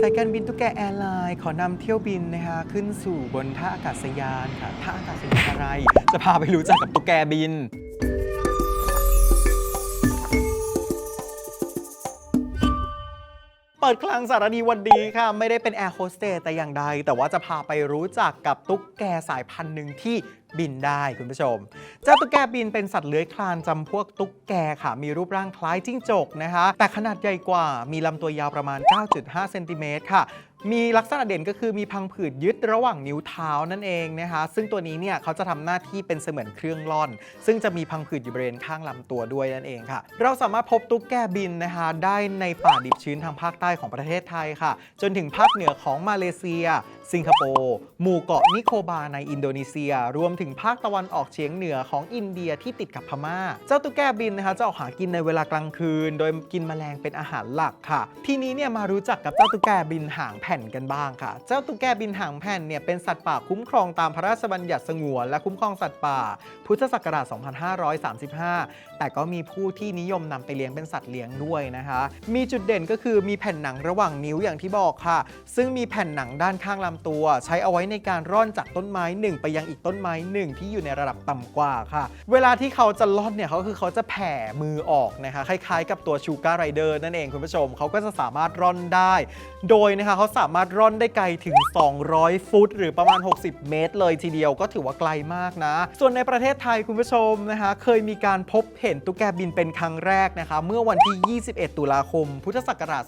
สายการบินตุ๊กแกแอร์ไลน์ขอนำเที่ยวบินนะคะขึ้นสู่บนท่าอากาศยานค่ะท่าอากาศยานอะไร จะพาไปรู้จักกับตุ๊กแกบิน เปิดคลังสารดีวันดีค่ะ ไม่ได้เป็นแอร์โฮสเตสแต่อย่างใด แต่ว่าจะพาไปรู้จักกับตุ๊กแกสายพันธุ์หนึ่งที่ บินได้คุณผู้ชม เจ้าตุ๊กแกบินเป็นสัตว์เลื้อยคลานจำพวกตุ๊กแกค่ะ มีรูปร่างคล้ายจิ้งจกนะคะ แต่ขนาดใหญ่กว่า มีลำตัวยาวประมาณ 9.5 เซนติเมตรค่ะมีลักษณะเด่นก็คือมีพังผืดยึดระหว่างนิ้วเท้านั่นเองนะคะซึ่งตัวนี้เนี่ยเขาจะทำหน้าที่เป็นเสมือนเครื่องล่อน ซึ่งจะมีพังผืดอยู่บริเวณข้างลำตัวด้วยนั่นเองค่ะ เราสามารถพบตุ๊กแกบินนะคะได้ในป่าดิบชื้นทางภาคใต้ของประเทศไทยค่ะ จนถึงภาคเหนือของมาเลเซีย สิงคโปร์หมู่เกาะนิโคบาในอินโดนีเซีย รวมถึงภาคตะวันออกเฉียงเหนือของอินเดียที่ติดกับพม่า เจ้าตุ๊กแกบินนะคะจะออกหากินในเวลากลางคืน โดยกินแมลงเป็นอาหารหลักค่ะ ทีนี้เนี่ยมารู้จักกับเจ้าตุ๊กแกบินหางแผ่นกันบ้างค่ะ เจ้าตุ๊กแกบินหางแผ่นเนี่ยเป็นสัตว์ป่าคุ้มครองตามพระราชบัญญัติสงวนและคุ้มครองสัตว์ป่า พุทธศักราช 2535 แต่ก็มีผู้ที่นิยมนำไปเลี้ยงเป็นสัตว์เลี้ยงด้วยนะคะ มีจุดเด่นก็คือมีแผ่นหนังระหว่างนิ้วอย่างที่บอกค่ะ ซึ่งมีแผ่นหนังด้านข้างลำตัว ใช้เอาไว้ในการร่อนจากต้นไม้หนึ่งไปยังอีกต้นไม้หนึ่งที่อยู่ในระดับต่ำกว่าค่ะ เวลาที่เขาจะร่อนเนี่ยเขาคือเขาจะแผ่มือออกนะคะคล้ายๆ กับตัวชูการ์ไรเดอร์นั่นเองคุณผู้ชมเขาก็จะสามารถร่อนได้ โดยนะคะเขาสามารถร่อนได้ไกลถึง 200 ฟุต หรือประมาณ 60 เมตร เลยทีเดียวก็ถือว่าไกลมากนะ ส่วนในประเทศไทยคุณผู้ชมนะคะเคยมีการพบเห็นตุ๊กแกบินเป็นครั้งแรกนะคะเมื่อวันที่ 21 ตุลาคม พุทธศักราช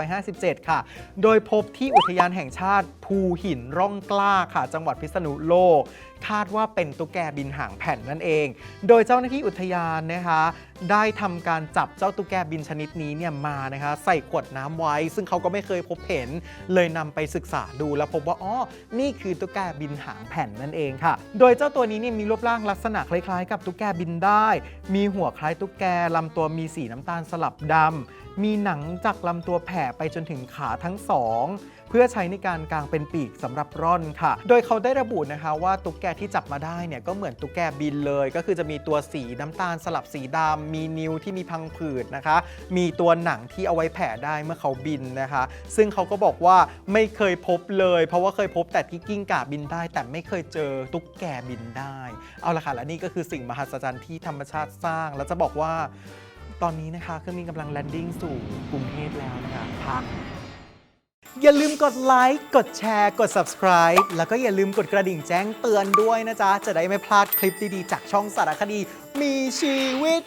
2557 ค่ะ โดยพบที่อุทยานแห่งชาติภูหินร่องกล้าค่ะ จังหวัดพิษณุโลก คาดว่าเป็นตุ๊กแกบินหางแผ่นนั่นเอง โดยเจ้าหน้าที่อุทยานนะคะ ได้ทำการจับเจ้าตุ๊กแกบินชนิดนี้เนี่ยมานะคะใส่ขวดน้ำไว้ ซึ่งเขาก็ไม่เคยพบเห็น เลยนำไปศึกษาดูแล้วพบว่าอ๋อนี่คือตุ๊กแกบินหางแผ่นนั่นเองค่ะ โดยเจ้าตัวนี้เนี่ยมีรูปร่างลักษณะคล้ายๆ กับตุ๊กแกบินได้ มีหัวคล้ายตุ๊กแกลำตัวมีสีน้ำตาลสลับดำมีหนังจากลำตัวแผ่ไปจนถึงขาทั้งสอง เพื่อใช้ในการกางเป็นปีกสำหรับร่อนค่ะ โดยเขาได้ระบุนะคะว่าตุ๊กแกที่จับมาได้เนี่ยก็เหมือนตุ๊กแกบินเลย ก็คือจะมีตัวสีน้ำตาลสลับสีดำมีนิ้วที่มีพังผืดนะคะ มีตัวหนังที่เอาไว้แผ่ได้เมื่อเขาบินนะคะ ซึ่งเขาก็บอกว่าไม่เคยพบเลย เพราะว่าเคยพบแต่ที่กิ้งก่าบินได้ แต่ไม่เคยเจอตุ๊กแกบินได้ เอาละค่ะและนี่ก็คือสิ่งมหัศจรรย์ที่ธรรมชาติสร้าง แล้วจะบอกว่าตอนนี้นะคะเครื่องบินกำลังแลนดิ้งสู่กรุงเทพแล้วนะคะพัก อย่าลืมกดไลค์กดแชร์กด subscribe แล้วก็อย่าลืมกดกระดิ่งแจ้งเตือนด้วยนะจ๊ะ จะได้ไม่พลาดคลิปดีๆ จากช่องสารคดี มีชีวิต